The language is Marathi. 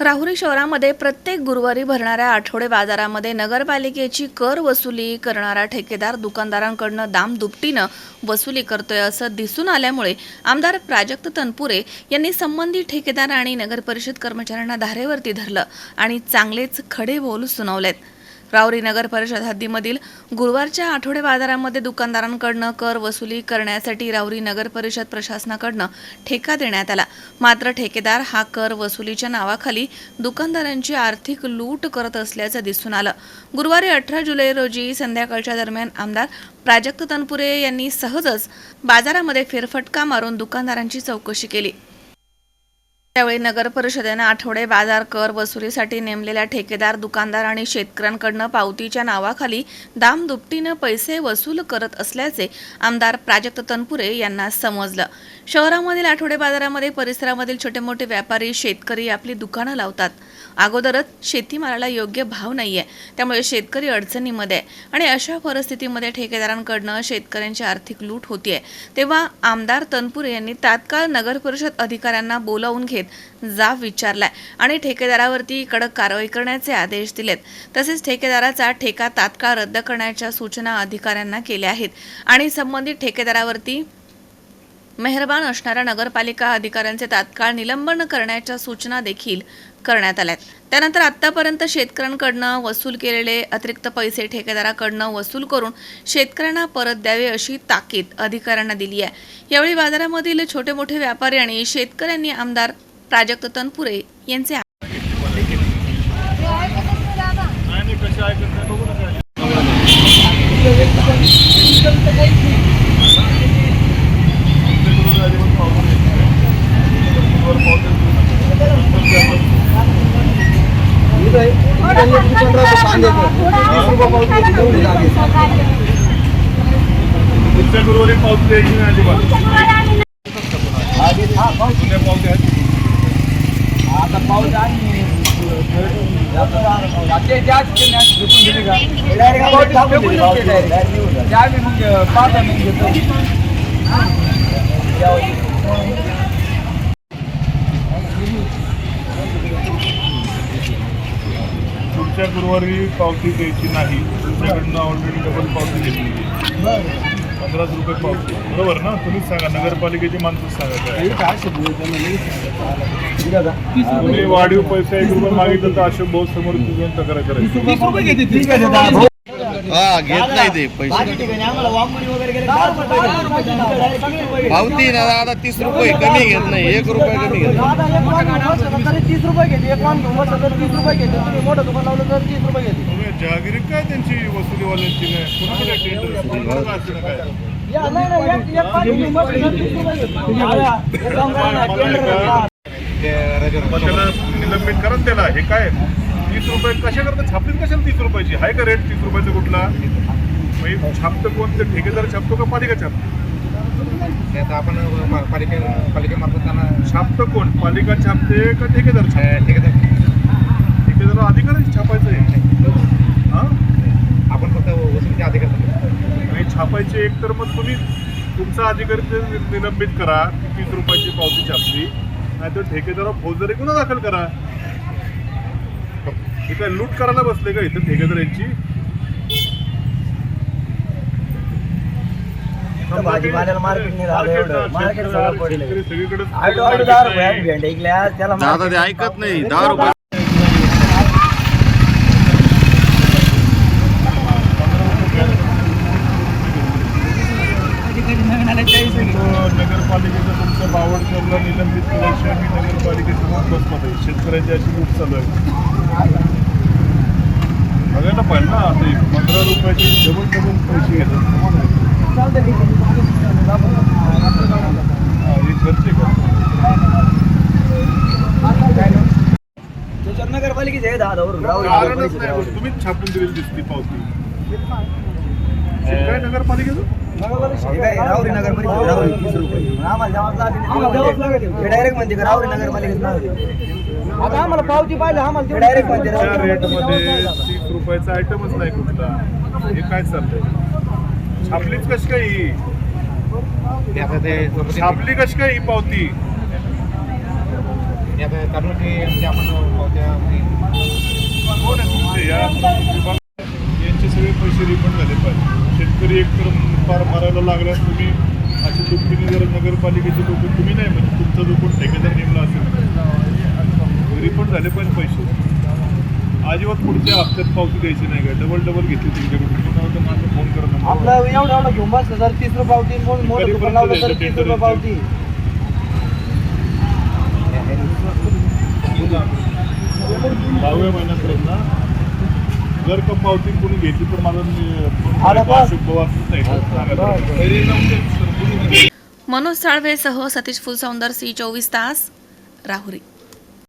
राहुरी शहरामध्ये प्रत्येक गुरुवारी भरणाऱ्या आठवडे बाजारामध्ये नगरपालिकेची कर वसुली करणारा ठेकेदार दुकानदारांकडनं दाम दुपटीनं वसुली करतोय असं दिसून आल्यामुळे आमदार प्राजक्त तनपुरे यांनी संबंधित ठेकेदार आणि नगरपरिषद कर्मचाऱ्यांना धारेवरती धरलं आणि चांगलेच खडे बोल सुनावलेत. रावरी नगर परिषद हद्दीमधील गुरुवारच्या आठवडे बाजारामध्ये दुकानदारांकडनं कर वसुली करण्यासाठी रावरी नगर परिषद प्रशासनाकडनं ठेका देण्यात आला. मात्र ठेकेदार हा कर वसुलीच्या नावाखाली दुकानदारांची आर्थिक लूट करत असल्याचं दिसून आलं. गुरुवारी अठरा जुलै रोजी संध्याकाळच्या दरम्यान आमदार प्राजक्त तनपुरे यांनी सहजच बाजारामध्ये फेरफटका मारून दुकानदारांची चौकशी केली. त्यावेळी नगर परिषदेनं आठवडे बाजार कर वसुलीसाठी नेमलेल्या ठेकेदार दुकानदार आणि शेतकऱ्यांकडनं पावतीच्या नावाखाली दाम दुपटीनं पैसे वसूल करत असल्याचे आमदार प्राजक्त तनपुरे यांना समजलं. शहरामधील आठवडे बाजारामध्ये परिसरामधील छोटे मोठे व्यापारी शेतकरी आपली दुकानं लावतात. अगोदरच शेतीमालाला योग्य भाव नाही आहे त्यामुळे शेतकरी अडचणीमध्ये आहे. आणि अशा परिस्थितीमध्ये ठेकेदारांकडनं शेतकऱ्यांची आर्थिक लूट होतीये. तेव्हा आमदार तनपुरे यांनी तात्काळ नगर परिषद अधिकाऱ्यांना बोलावून घेत जाब विचारलाय. आणि ठेकेदारावरती कडक कारवाई करण्याचे आदेश दिलेत. तसेच ठेकेदाराचा ठेका तात्काळ रद्द करण्याच्या सूचना अधिकाऱ्यांना केल्या आहेत. आणि संबंधित ठेकेदारावरती मेहरबान असणाऱ्या नगरपालिका अधिकाऱ्यांचे तात्काळ निलंबन करण्याच्या सूचना देखील करण्यात आल्यात. त्यानंतर आतापर्यंत शेतकऱ्यांकडनं वसूल केलेले अतिरिक्त पैसे ठेकेदाराकडनं वसूल करून शेतकऱ्यांना परत द्यावे अशी ताकीद अधिकाऱ्यांना दिली आहे. यावेळी बाजारामधील छोटे मोठे व्यापारी आणि शेतकऱ्यांनी आमदार प्राजक्त तनपुरे यांचे आणि कसे ऐकत नाही बघू नका पुढच्या गुरुवारी पावती द्यायची नाही अजिबात जुन्या पावत्या आहेत आता पाऊस आणि ते त्याच झुकून का डायरेक्ट टाकून दिली. पाऊस direct. त्या आम्ही मग पाच आम्ही घेतो. पुढच्या गुरुवारी पावती द्यायची नाही तुमच्याकडनं ऑलरेडी डबल पावती घेतली. पंधराच रुपये पावती. बरोबर ना? तुम्हीच सांगा. नगरपालिकेची माणसंच सांगा काय. तुम्ही वाढीव पैसे एक रुपये मागितलं तर अशोक भाऊ समोर तुझ्या तक्रार करायची. हा घेत नाही ते पैसे. पावती ना दादा तीस रुपये कमी घेत नाही एक रुपये कमी घेत नाही. तीस रुपये घेते. एक तर तीस रुपये घेते. तुम्ही मोठं दुकान लावलं तर तीस रुपये घेते. तुम्ही काय त्यांची वसुलीवाल्यांची नाही? कुणाकडे टेंडर कुणाकडे असं काय या, नाही, नाही, एक- एक पाच तुम्ही मोठं घेऊन तीस रुपये घेते. आल्या, एक काम करा ना, मला टेंडर एका- करा. मग त्याला निलंबित करा ना त्याला. हे काय? तीस रुपये कशा करता छापलीत कशाला तीस रुपयाची? आहे का रेट तीस रुपयाचा कुठला? छापतं कोण? ते ठेकेदार छापतो का पालिका छापतो? आता आपण पालिके पालिकेमार्फत त्यांना छापतं कोण? पालिका छापते का ठेकेदार छापते? ठीक आहे ठेकेदार अधिकारीच छापायचं आहे हा? आपण फक्त वसुलीचे अधिकारी आणि छापायचे एक तर मग तुम्ही तुमचा अधिकारी निलंबित करा. तीस रुपयाची पावती छापली. नाहीतर ठेकेदारावर फौजदारी गुन्हा दाखल करा. हे काय लूट करायला बसले का इथं ठेकेदार यांची भाजीपाल्याला मार्केट नाही राहिलं एवढं. मार्केट सगळं पडलंय. शेतकरी सगळीकडे आठ आठ दहा रुपये भेंड्या इकल्या, त्याला दादा ते ऐकत नाही. दहा रुपये. तुमचं नगरपालिकेचं तुमचं बावडकरला निलंबित केल्याशिवाय मी नगरपालिकेसमोर आहे. शेतकऱ्याची अशी लूट चालू आहे. बघायला पाहिजे ना एक पंधरा रुपयाचे डबल डबल पैसे घेतात हे घरचे का नगरपालिकेचे दहा बरं. तुम्हीच छापून दिलेली दिसती पावती. काय नगरपालिकेचं? राहुरी नगर परिषद राहुरी तीस रुपये आम्हाला डायरेक्ट म्हणते का राहुरी नगर पालिकेत आता आम्हाला पावती पाहिजे आम्हाला डायरेक्ट म्हणते त्या रेटमध्ये तीस रुपयाचा आयटमच नाही कुठला हे काय चाललंय छापलीच कशी काय ही ते छापली कशी काय ही पावती आपण पावत्या कोण आहे तुमचे या प्रमुख विभाग यांचे सगळे पैसे रिफंड झाले पाहिजे. शेतकरी एक तर फार मारायला लागल्यास तुम्ही अशी दुःखीने जर नगरपालिकेचे लोक तुम्ही नाही म्हणजे तुमचा जो कोण ठेकेदार नेमला असेल रिफंड झाले पाहिजे पैसे. अजिबात पुढच्या हप्त्यात पावती द्यायची नाही का? डबल डबल घेतली तुमच्याकडून. तर माझा फोन करत आपलं एवढं एवढं घेऊन बसलं तीस रुपये पावती मोठं मोठं दुकान लावलं तर तीस रुपये पावती. दहाव्या महिन्यापर्यंत ना जर का पावती कोणी घेतली तर माझा मनोज साळवेसह सतीश फुलसौंदर सी चोवीस तास. राहुरी.